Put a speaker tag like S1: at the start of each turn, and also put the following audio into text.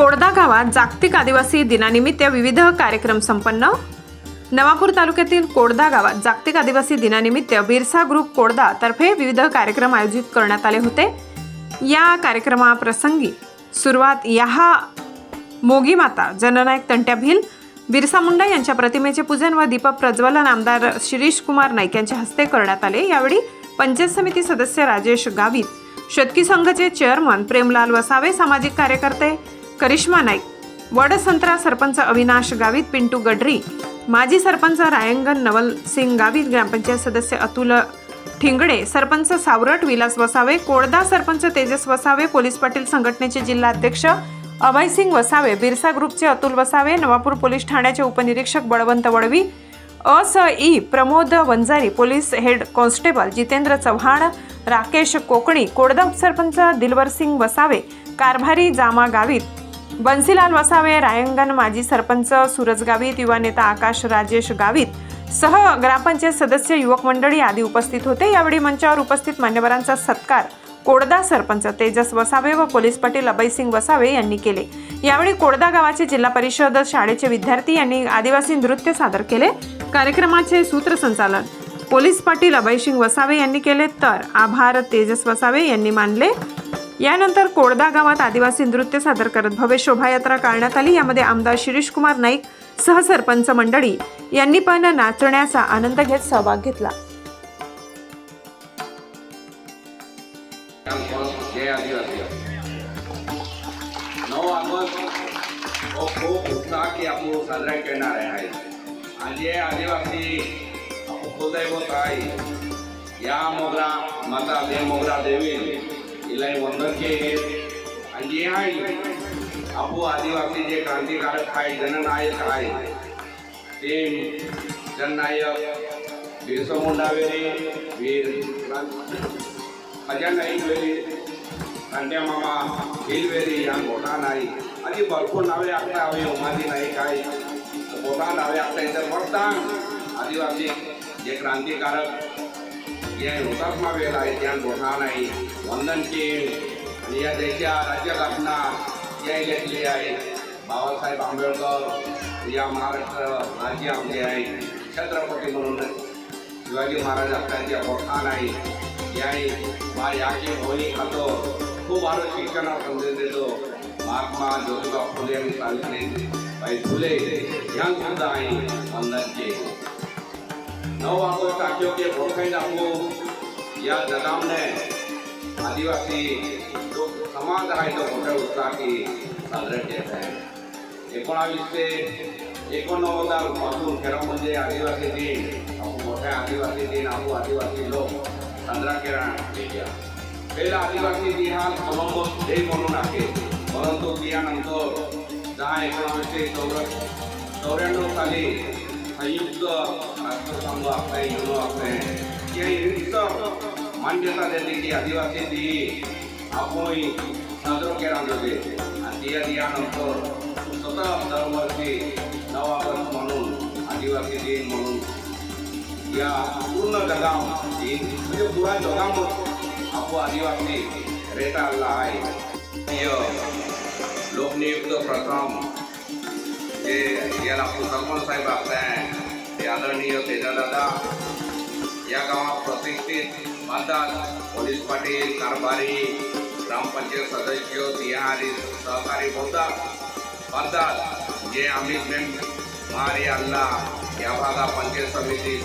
S1: कोडदा गावात जागतिक आदिवासी दिनानिमित्त विविध कार्यक्रम संपन्न. नवापूर तालुक्यातील कोडदा गावात जागतिक आदिवासी दिनानिमित्त बिरसा ग्रुप कोडदा तर्फे विविध कार्यक्रम आयोजित करण्यात आले होते. या कार्यक्रमाप्रसंगी सुरुवात यहा मोगी माता जननायक तंट्या भिल बिरसा मुंडा यांच्या प्रतिमेचे पूजन व दीपक प्रज्वलन आमदार शिरीष कुमार नाईक यांच्या हस्ते करण्यात आले. यावेळी पंचायत समिती सदस्य राजेश गावित शेतकी संघाचे चेअरमन प्रेमलाल वसावे सामाजिक कार्यकर्ते करिश्मा नाईक. वडसंत्रा सरपंच अविनाश गावित पिंटू गडरी. माजी सरपंच रायंगण नवल सिंग गावित ग्रामपंचायत सदस्य अतुल ठिंगडे सरपंच सावरट विलास वसावे कोळदा सरपंच तेजस वसावे पोलीस पाटील संघटनेचे जिल्हाध्यक्ष अभयसिंग वसावे बिरसा ग्रुपचे अतुल वसावे नवापूर पोलीस ठाण्याचे उपनिरीक्षक बळवंत वडवी अस E Pramod Vanjari police head constable Jitendra Chavan Rakesh Kokani Kodda उपसरपंच दिलवरसिंग वसावे कारभारी जामा गावित बन्सीलाल वसावे रायंगण माजी सरपंच सूरज गावित युवा नेता आकाश राजेश गावित सह ग्रामपंचायत सदस्य युवक मंडळी आदी उपस्थित होते. यावेळी मंचावर उपस्थित मान्यवरांचा सत्कार कोडदा सरपंच तेजस वसावे व पोलीस पाटील अभयसिंग वसावे यांनी केले. यावेळी कोडदा गावाचे जिल्हा परिषद शाळेचे विद्यार्थी यांनी आदिवासी नृत्य सादर केले. कार्यक्रमाचे सूत्रसंचालन पोलीस पाटील अभयसिंग वसावे यांनी केले. तर आभार तेजस वसावे यांनी मानले. यानंतर कोडदा गावात आदिवासी नृत्य सादर करत भव्य शोभायात्रा काढण्यात आली. यामध्ये आमदार शिरीष कुमार नाईक सहसरपंच मंडळी यांनी पण नाचण्याचा आनंद घेत सहभाग घेतला.
S2: आदिवासी या मोगरा माता दे मोगरा देवी इलाही वंदन के आणि जे आहे आपू आदिवासी जे क्रांतिकारक आहे जननायक आहे ते जननायक बिरसा मुंडा वेरे वीर खजाना वेरी कांड्या मामा हिलवेरी या मोठा नाही आणि भरपूर नावे आता हवे उमादी नाईक आहे मोठा नावे आता इतर फक्त आदिवासी जे क्रांतिकारक जे हुतात्मा वेळ आहे त्या मोठा नाही वंदन केल. आणि या देशा राज्यघटना या घेतली आहे. बाबासाहेब आंबेडकर या महाराष्ट्र राज्य आपले आहे छत्रपती म्हणून शिवाजी महाराज आपल्या मोठा आहे याही मा याची होळी खातो. खूप आरो शिक्षणावर संदेश देतो. महात्मा ज्योतिबा फुले आणि सावित्रीबाई फुले यांसुद्धा आहे. वंदनचे नऊ ऑगस्ट आठवो के भोरखाई आपको या जगामने जो समाज आहे तो मोठ्या उत्साहाने साजरे केले आहे एकोणावीसशे एकोणनव्वदापासून खरं म्हणजे आदिवासी दिन आपण मोठ्या आदिवासी दिन आपण आदिवासी लोक साजरा केला केला पहिला आदिवासी दिन हा कोलंबस डे म्हणून आहे परंतु त्यानंतर दहा एकोणावीसशे चौऱ्या चौऱ्याण्णव साली संयुक्त राष्ट्रसंघ आपले युनो आपले या युनिटचं मान्यता देते की आदिवासी दिन आपण साजरो केला जाते आणि त्या दिनानंतर सतत दरवर्षी नऊ ऑगस्ट म्हणून आदिवासी दिन म्हणून या पूर्ण जगात म्हणजे पुरा जगामध्ये आपो आदिवासी रेटाला आहे लोकनियुक्त प्रथम जे याला सरपंच साहेब आपले ते आदरणीय तेजादादा या गावात प्रतिष्ठित मालदार पोलीस पाटील कारभारी ग्रामपंचायत सदस्य तिहारी सहकारी होतात मालदार जे अमित महारी अल्ला या भागा पंचायत समिती